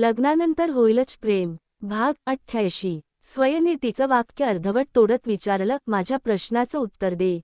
लग्नानंतर होईलच प्रेम. भाग अठ्ठ्याऐंशी. स्वयने तिचं वाक्य अर्धवट तोडत विचारलं माझ्या प्रश्नाचं उत्तर दे.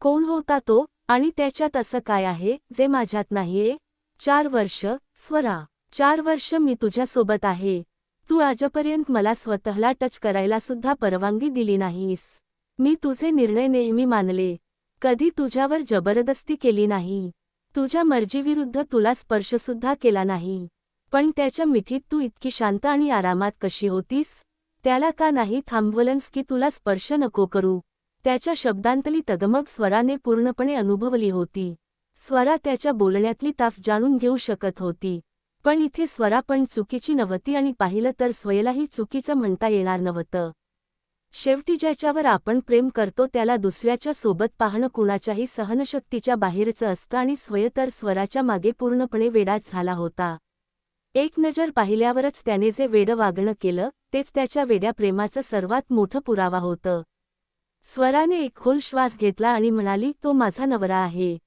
कोण होता तो आणि त्याच्यात असं काय आहे जे माझ्यात नाहीये? चार वर्ष स्वरा. चार वर्ष मी तुझ्यासोबत आहे. तू आजपर्यंत मला स्वतःला टच करायला सुद्धा परवानगी दिली नाहीस. मी तुझे निर्णय नेहमी मानले. कधी तुझ्यावर जबरदस्ती केली नाही. तुझ्या मर्जीविरुद्ध तुला स्पर्शसुद्धा केला नाही. पण त्याच्या मिठीत तू इतकी शांत आणि आरामात कशी होतीस? त्याला का नाही थांबवलंस की तुला स्पर्श नको करू? त्याच्या शब्दांतली तगमग स्वराने पूर्णपणे अनुभवली होती. स्वरा त्याच्या बोलण्यातली ताफ जाणून घेऊ शकत होती. पण इथे स्वरा पण चुकीची नव्हती आणि पाहिलं तर स्वयलाही चुकीचं म्हणता येणार नव्हतं. शेवटी ज्याच्यावर आपण प्रेम करतो त्याला दुसऱ्याच्या सोबत पाहणं कुणाच्याही सहनशक्तीच्या बाहेरचं असतं आणि स्वय तर स्वराच्या मागे पूर्णपणे वेडाच झाला होता. एक नजर पाहिल्यावरच त्याने जे वेडं वागणं केलं तेच त्याच्या वेड्या प्रेमाचं सर्वात मोठं पुरावा होतं. स्वराने एक खोल श्वास घेतला आणि म्हणाली तो माझा नवरा आहे.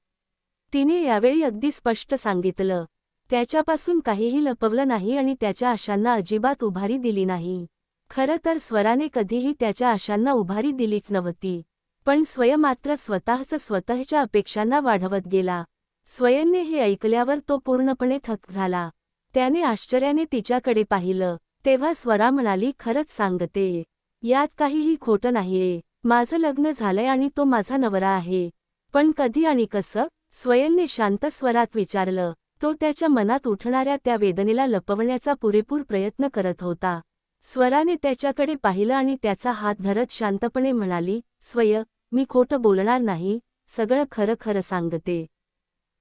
तिने यावेळी अगदी स्पष्ट सांगितलं. त्याच्यापासून काहीही लपवलं नाही आणि त्याच्या आशांना अजिबात उभारी दिली नाही. खरं तर स्वराने कधीही त्याच्या आशांना उभारी दिलीच नव्हती. पण स्वय मात्र स्वतःच स्वतःच्या अपेक्षांना वाढवत गेला. स्वयंने हे ऐकल्यावर तो पूर्णपणे थक झाला. त्याने आश्चर्याने तिच्याकडे पाहिलं तेव्हा स्वरा म्हणाली खरंच सांगते यात काहीही खोटं नाहीये. माझं लग्न झालंय आणि तो माझा नवरा आहे. पण कधी आणि कसं? स्वयंने शांत स्वरात विचारलं. तो त्याच्या मनात उठणाऱ्या त्या वेदनेला लपवण्याचा पुरेपूर प्रयत्न करत होता. स्वराने त्याच्याकडे पाहिलं आणि त्याचा हात धरत शांतपणे म्हणाली स्वय मी खोटं बोलणार नाही. सगळं खरं खरं सांगते.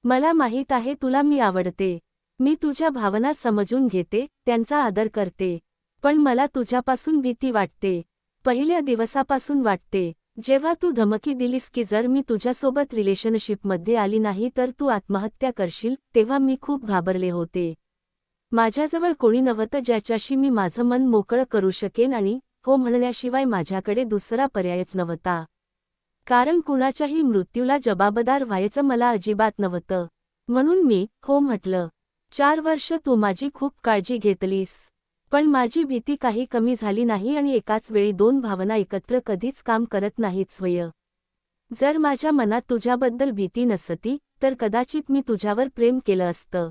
मला माहीत आहे तुला मी आवडते. मी तुझ्या भावना समजून घेते त्यांचा आदर करते. पण मला तुझ्यापासून भीती वाटते. पहिल्या दिवसापासून वाटते जेव्हा तू धमकी दिलीस की जर मी तुझ्यासोबत रिलेशनशिपमध्ये आली नाही तर तू आत्महत्या करशील तेव्हा मी खूप घाबरले होते. माझ्याजवळ कोणी नव्हतं ज्याच्याशी मी माझं मन मोकळं करू शकेन आणि हो म्हणण्याशिवाय माझ्याकडे दुसरा पर्यायच नव्हता. कारण कुणाच्याही मृत्यूला जबाबदार व्हायचं मला अजिबात नव्हतं. म्हणून मी हो म्हटलं चार वर्ष तू माझी खूप काळजी घेतलीस. पण माझी भीती काही कमी झाली नाही आणि एकाच वेळी दोन भावना एकत्र कधीच काम करत नाहीत स्वय. जर माझ्या मनात तुझ्याबद्दल भीती नसती तर कदाचित मी तुझ्यावर प्रेम केलं असतं.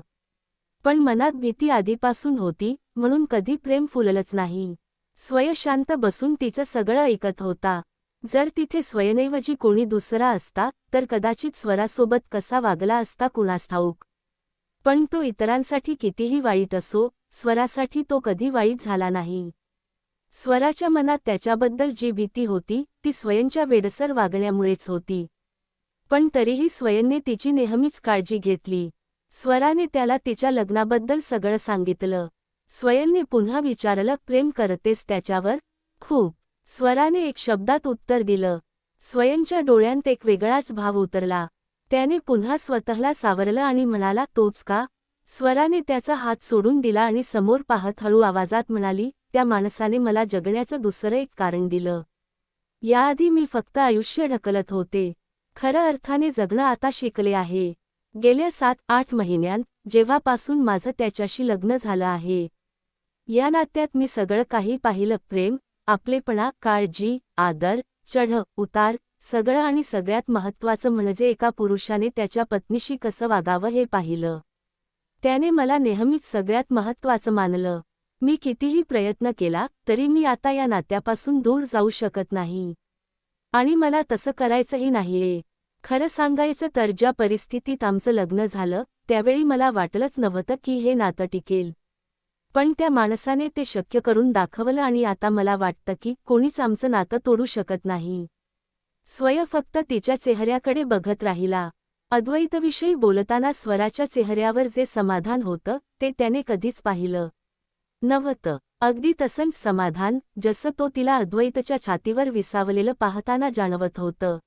पण मनात भीती आधीपासून होती म्हणून कधी प्रेम फुललंच नाही. स्वय शांत बसून तिचं सगळं ऐकत होता. जर तिथे स्वयनैवजी कोणी दुसरा असता तर कदाचित स्वरासोबत कसा वागला असता कुणास ठाऊक. पण तो इतरांसाठी कितीही वाईट असो स्वरासाठी तो कधी वाईट झाला नाही. स्वराच्या मनात त्याच्याबद्दल जी भीती होती ती स्वयंच्या वेडसर वागण्यामुळेच होती. पण तरीही स्वयंने तिची नेहमीच काळजी घेतली. स्वराने त्याला तिच्या लग्नाबद्दल सगळं सांगितलं. स्वयंने पुन्हा विचारलं प्रेम करतेस त्याच्यावर? खूप. स्वराने एक शब्दात उत्तर दिलं. स्वयंच्या डोळ्यांत एक वेगळाच भाव उतरला. त्याने पुन्हा स्वतःला सावरलं आणि म्हणाला तोच का? स्वराने त्याचा हात सोडून दिला आणि समोर पाहत हळू आवाजात म्हणाली त्या माणसाने मला जगण्याचं दुसरं एक कारण दिलं. याआधी मी फक्त आयुष्य ढकलत होते. खरं अर्थाने जगणं आता शिकले आहे. गेल्या सात आठ महिन्यांत जेव्हापासून माझं त्याच्याशी लग्न झालं आहे. या नात्यात मी सगळं काही पाहिलं प्रेम आपलेपणा काळजी आदर चढ उतार सगळं आणि सगळ्यात महत्त्वाचं म्हणजे एका पुरुषाने त्याच्या पत्नीशी कसं वागावं हे पाहिलं. त्याने मला नेहमीच सगळ्यात महत्त्वाचं मानलं. मी कितीही प्रयत्न केला तरी मी आता या नात्यापासून दूर जाऊ शकत नाही. आणि मला तसं करायचंही नाहीये. खरं सांगायचं तर ज्या परिस्थितीत आमचं लग्न झालं त्यावेळी मला वाटलंच नव्हतं की हे नातं टिकेल. पण त्या माणसाने ते शक्य करून दाखवलं आणि आता मला वाटतं की कोणीच आमचं नातं तोडू शकत नाही. स्वय फक्त तिच्या चेहऱ्याकडे बघत राहिला. अद्वैतविषयी बोलताना स्वराच्या चेहऱ्यावर जे समाधान होतं ते त्याने कधीच पाहिलं नव्हतं. अगदी तसंच समाधान जसं तो तिला अद्वैतच्या छातीवर विसावलेलं पाहताना जाणवत होतं.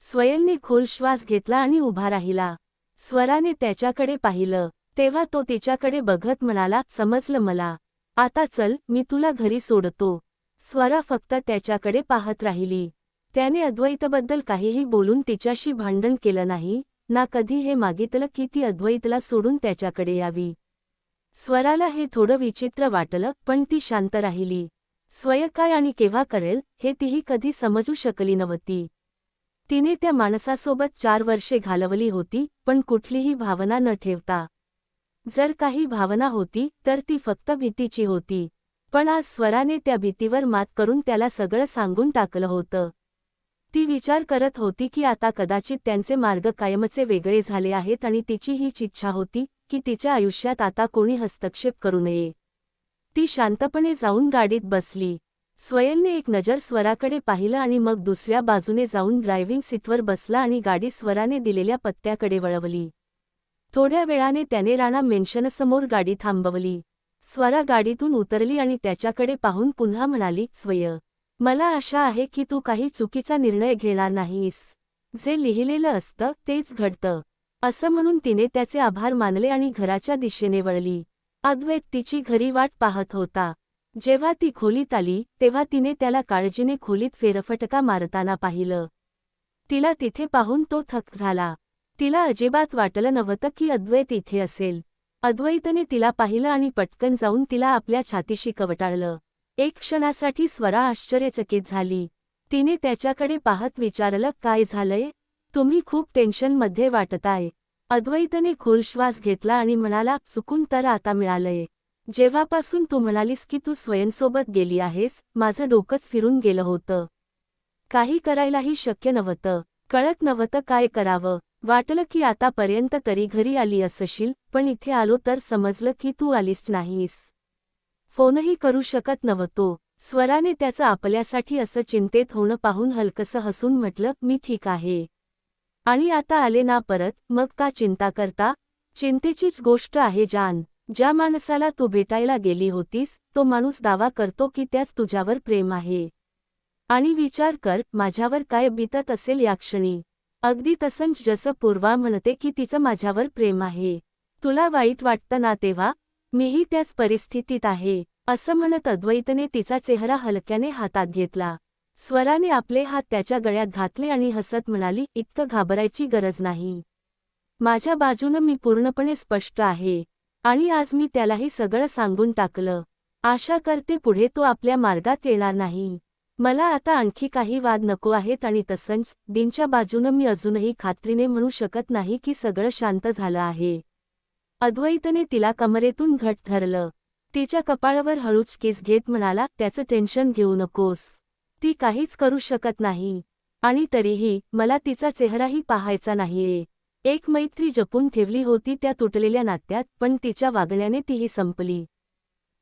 स्वयंने खोल श्वास घेतला आणि उभा राहिला. स्वराने त्याच्याकडे पाहिलं. तेव्हा तो तिच्याकडे बघत म्हणाला समजलं मला. आता चल मी तुला घरी सोडतो. स्वरा फक्त त्याच्याकडे पाहत राहिली. त्याने अद्वैतबद्दल काहीही बोलून तिच्याशी भांडण केलं नाही ना कधी हे मागितलं की ती अद्वैतला सोडून त्याच्याकडे यावी. स्वराला हे थोडं विचित्र वाटलं पण ती शांत राहिली. स्वय काय आणि केव्हा करेल हे तीही कधी समजू शकली नव्हती. तिने त्या माणसासोबत चार वर्षे घालवली होती पण कुठलीही भावना न ठेवता. जर काही भावना होती तर ती फक्त भीतीची होती. पण आज स्वराने त्या भीतीवर मात करून त्याला सगळं सांगून टाकलं होतं. ती विचार करत होती की आता कदाचित त्यांचे मार्ग कायमचे वेगळे झाले आहेत आणि तिची हीच इच्छा होती की तिच्या आयुष्यात आता कोणी हस्तक्षेप करू नये. ती शांतपणे जाऊन गाडीत बसली. स्वयंने एक नजर स्वराकडे पाहिलं आणि मग दुसऱ्या बाजूने जाऊन ड्रायव्हिंग सीटवर बसला आणि गाडी स्वराने दिलेल्या पत्त्याकडे वळवली. थोड्या वेळाने त्याने राणा मेन्शनसमोर गाडी थांबवली. स्वरा गाडीतून उतरली आणि त्याच्याकडे पाहून पुन्हा म्हणाली स्वय मला आशा आहे की तू काही चुकीचा निर्णय घेणार नाहीस. जे लिहिलेलं असतं तेच घडतं. असं म्हणून तिने त्याचे आभार मानले आणि घराच्या दिशेने वळली. अद्वैत तिची घरी वाट पाहत होता. जेव्हा ती खोलीत आली तेव्हा तिने त्याला काळजीने खोलीत फेरफटका मारताना पाहिलं. तिला तिथे पाहून तो थक झाला. तिला अजिबात वाटलं नव्हतं की अद्वैत इथे असेल. अद्वैतने तिला पाहिलं आणि पटकन जाऊन तिला आपल्या छातीशी कवटाळलं. एक क्षणासाठी स्वरा आश्चर्यचकित झाली. तिने त्याच्याकडे पाहत विचारलं काय झालंय? तुम्ही खूप टेन्शनमध्ये वाटताय. अद्वैतने खोल श्वास घेतला आणि म्हणाला चुकून तर आता मिळालंय. जेव्हापासून तू म्हणालीस की तू स्वयंसोबत गेली आहेस माझं डोकंच फिरून गेलं होतं. काही करायलाही शक्य नव्हतं. कळत नव्हतं काय करावं. वाटलं की आतापर्यंत तरी घरी आली असशील पण इथे आलो तर समजलं की तू आलीस नाहीस. फोनही करू शकत नव्हतो. स्वराने त्याचं आपल्यासाठी असं चिंतेत होणं पाहून हलकसं हसून म्हटलं मी ठीक आहे. आणि आता आले ना परत मग का चिंता करता? चिंतेचीच गोष्ट आहे जान. ज्या माणसाला तू भेटायला गेली होतीस तो माणूस दावा करतो की त्याच तुझ्यावर प्रेम आहे. आणि विचार कर माझ्यावर काय बितत असेल या क्षणी. अगदी तसंच जसं पूर्वा म्हणते की तिचं माझ्यावर प्रेम आहे. तुला वाईट वाटतं ना तेव्हा? मीही त्याच परिस्थितीत आहे असं म्हणत अद्वैतने तिचा चेहरा हलक्याने हातात घेतला. स्वराने आपले हात त्याच्या गळ्यात घातले आणि हसत म्हणाली इतकं घाबरायची गरज नाही. माझ्या बाजूनं मी पूर्णपणे स्पष्ट आहे. आणि आज मी त्यालाही सगळं सांगून टाकलं. आशा करते पुढे तो आपल्या मार्गात येणार नाही. मला आता आणखी काही वाद नको आहेत आणि तसंच दिनच्या बाजूनं मी अजूनही खात्रीने म्हणू शकत नाही की सगळं शांत झालं आहे. अद्वैतने तिला कमरेतून घट धरलं. तिच्या कपाळावर हळूच केस घेत म्हणाला त्याचं टेन्शन घेऊ नकोस. ती काहीच करू शकत नाही. आणि तरीही मला तिचा चेहराही पाहायचा नाहीये. एक मैत्री जपून ठेवली होती त्या तुटलेल्या नात्यात पण तिच्या वागण्याने तीही संपली.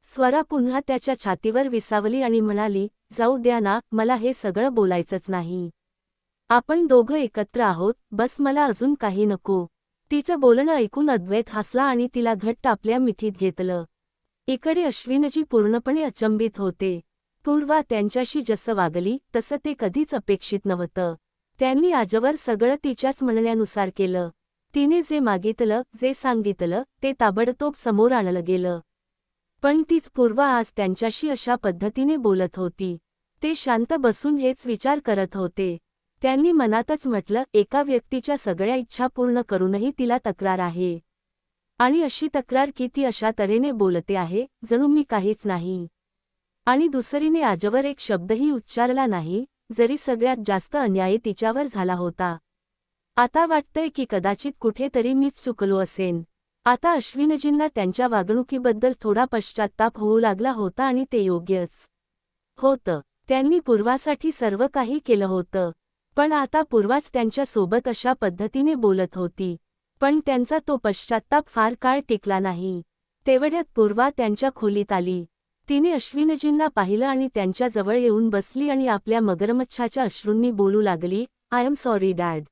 स्वरा पुन्हा त्याच्या छातीवर विसावली आणि म्हणाली जाऊ द्या ना मला हे सगळं बोलायचंच नाही. आपण दोघं एकत्र आहोत बस मला अजून काही नको. तिचं बोलणं ऐकून अद्वैत हसला आणि तिला घट्ट आपल्या मिठीत घेतलं. इकडे अश्विनजी पूर्णपणे अचंबित होते. पूर्वा त्यांच्याशी जसं वागली तसं ते कधीच अपेक्षित नव्हतं. त्यांनी आजवर सगळं तिच्याच म्हणण्यानुसार केलं. तिने जे मागितलं जे सांगितलं ते ताबडतोब समोर आणलं गेलं. पण तीच पूर्वा आज त्यांच्याशी अशा पद्धतीने बोलत होती. ते शांत बसून हेच विचार करत होते. त्यांनी मनातच म्हटलं एका व्यक्तीच्या सगळ्या इच्छा पूर्ण करूनही तिला तक्रार आहे. आणि अशी तक्रार की ती अशा तऱ्हेने बोलते आहे जणू मी काहीच नाही. आणि दुसरीने आजवर एक शब्दही उच्चारला नाही जरी सगळ्यात जास्त अन्याय तिच्यावर झाला होता. आता वाटतंय की कदाचित कुठेतरी मीच चुकलो असेन. आता अश्विनजींना त्यांच्या वागणुकीबद्दल थोडा पश्चात्ताप होऊ लागला होता आणि ते योग्यच होतं. त्यांनी पूर्वासाठी सर्व काही केलं होतं. पण आता पूर्वाच त्यांच्यासोबत अशा पद्धतीने बोलत होती. पण त्यांचा तो पश्चात्ताप फार काळ टिकला नाही. तेवढ्यात पूर्वा त्यांच्या खोलीत आली. तिने अश्विनजींना पाहिलं आणि त्यांच्याजवळ येऊन बसली आणि आपल्या मगरमच्छाच्या अश्रूंनी बोलू लागली आय एम सॉरी डॅड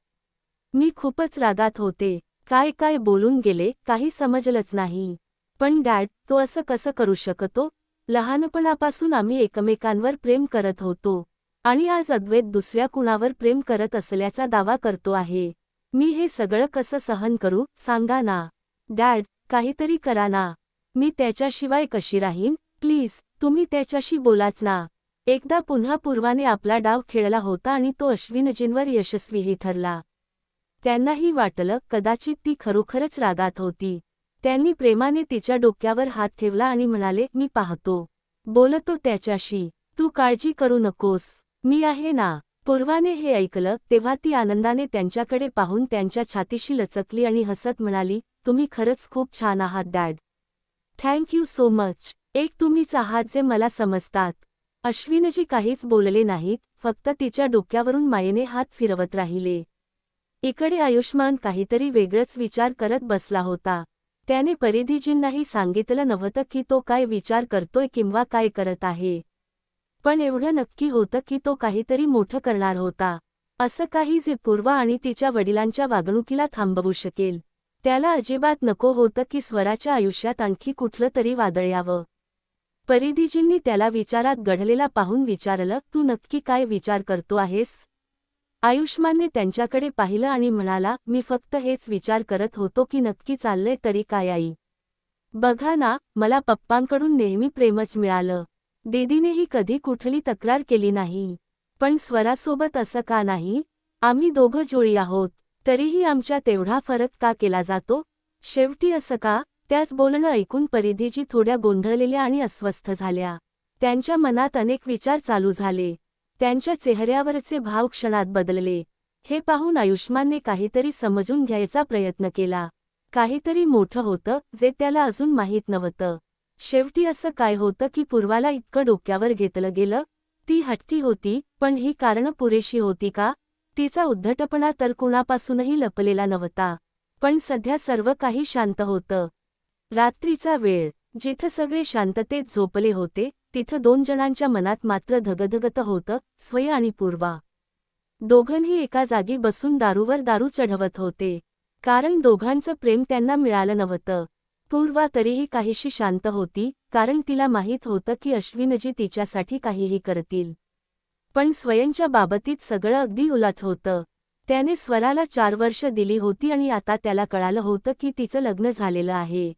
मी खूपच रागात होते. काय काय बोलून गेले काही समजलंच नाही. पण डॅड तो असं कसं करू शकतो? लहानपणापासून आम्ही एकमेकांवर प्रेम करत होतो. आणि आज अद्वैत दुसऱ्या कुणावर प्रेम करत असल्याचा दावा करतो आहे. मी हे सगळं कसं सहन करू सांगा ना. डॅड काहीतरी करा ना. मी त्याच्याशिवाय कशी राहीन? प्लीज तुम्ही त्याच्याशी बोलाच ना. एकदा पुन्हा पूर्वाने आपला डाव खेळला होता आणि तो अश्विनजींवर यशस्वीही ठरला. त्यांनाही वाटलं कदाचित ती खरोखरच रागात होती. त्यांनी प्रेमाने तिच्या डोक्यावर हात ठेवला आणि म्हणाले मी पाहतो. बोलतो त्याच्याशी तू काळजी करू नकोस. मी आहे ना. पूर्वाने हे ऐकलं तेव्हा ती आनंदाने त्यांच्याकडे पाहून त्यांच्या छातीशी लचकली आणि हसत म्हणाली तुम्ही खरंच खूप छान आहात dad. Thank you so much. एक तुम्हीच आहात जे मला समजतात. अश्विनजी काहीच बोलले नाहीत फक्त तिच्या डोक्यावरून मायेने हात फिरवत राहिले. इकडे आयुष्मान काहीतरी वेगळंच विचार करत बसला होता. त्याने परिधीजींनाही सांगितलं नव्हतं की तो काय विचार करतोय किंवा काय करत आहे. पण एवढं नक्की होतं की तो काहीतरी मोठं करणार होता. असं काही जे पूर्वा आणि तिच्या वडिलांच्या वागणुकीला थांबवू शकेल. त्याला अजिबात नको होतं की स्वराच्या आयुष्यात आणखी कुठलं तरी वादळ यावं परिधीजींनी त्याला विचारात गढलेला पाहून विचारलं तू नक्की काय विचार करतो आहेस? आयुष्मानने त्यांच्याकडे पाहिलं आणि म्हणाला मी फक्त हेच विचार करत होतो की नक्की चाललंय तरी काय आई? बघा ना मला पप्पांकडून नेहमी प्रेमच मिळालं. दीदीनेही कधी कुठली तक्रार केली नाही. पण स्वरासोबत असं का नाही? आम्ही दोघं जोळी आहोत तरीही आमच्या तेवढा फरक का केला जातो? शेवटी असं का? त्याच बोलणं ऐकून परिधीजी थोड्या गोंधळलेल्या आणि अस्वस्थ झाल्या. त्यांच्या मनात अनेक विचार चालू झाले. त्यांच्या चेहऱ्यावरचे भाव क्षणात बदलले. हे पाहून आयुष्मानने काहीतरी समजून घ्यायचा प्रयत्न केला. काहीतरी मोठं होतं जे त्याला अजून माहीत नव्हतं. शेवटी असं काय होतं की पूर्वाला इतकं डोक्यावर घेतलं गेलं? ती हट्टी होती पण ही कारणं पुरेशी होती का? तिचा उद्धटपणा तर कुणापासूनही लपलेला नव्हता. पण सध्या सर्व काही शांत होतं. रात्रीचा वेळ जिथं सगळे शांततेत झोपले होते तिथं दोन जणांच्या मनात मात्र धगधगत होतं स्वय आणि पूर्वा. दोघंही एका जागी बसून दारूवर दारू चढवत होते. कारण दोघांचं प्रेम त्यांना मिळालं नव्हतं. पूर्वा तरीही काहीशी शांत होती कारण तिला माहीत होतं की अश्विनजी तिच्यासाठी काहीही करतील. पण स्वयंच्या बाबतीत सगळं अगदी उलट होतं. त्याने स्वराला चार वर्ष दिली होती आणि आता त्याला कळालं होतं की तिचं लग्न झालेलं आहे.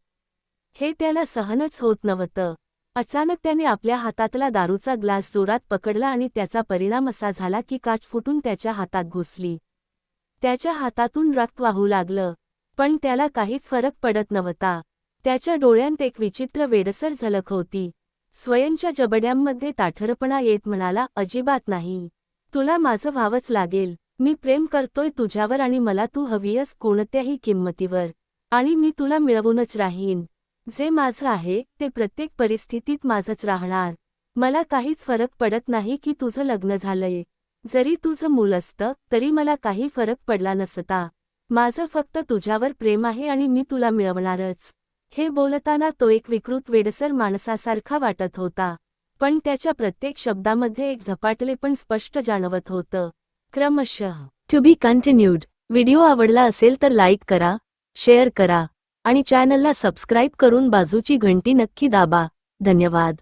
हे त्याला सहनच होत नव्हतं. अचानक त्याने आपल्या हातातला दारूचा ग्लास जोरात पकडला आणि त्याचा परिणाम असा झाला की काच फुटून त्याच्या हातात घुसली. त्याच्या हातातून रक्त वाहू लागलं. पण त्याला काहीच फरक पडत नव्हता. त्याच्या डोळ्यांत एक विचित्र वेडसर झलक होती. स्वयंच्या जबड्यांमध्ये ताठरपणा येत म्हणाला अजिबात नाही. तुला माझं व्हावंच लागेल. मी प्रेम करतोय तुझ्यावर आणि मला तू हवीयस कोणत्याही किंमतीवर. आणि मी तुला मिळवूनच राहीन. जे माझं आहे ते प्रत्येक परिस्थितीत माझंच राहणार. मला काहीच फरक पडत नाही की तुझं लग्न झालंय. जरी तुझं मूल असतं तरी मला काही फरक पडला नसता. माझं फक्त तुझ्यावर प्रेम आहे आणि मी तुला मिळवणारच. हे बोलताना तो एक विकृत वेडसर माणसासारखा वाटत होता. पण त्याच्या प्रत्येक शब्दामध्ये एक झपाटले पण स्पष्ट जाणवत होतं. क्रमशः टू बी कंटिन्यूड व्हिडिओ आवडला असेल तर लाईक करा शेअर करा आणि चॅनलला सबस्क्राईब करून बाजूची घंटी नक्की दाबा. धन्यवाद.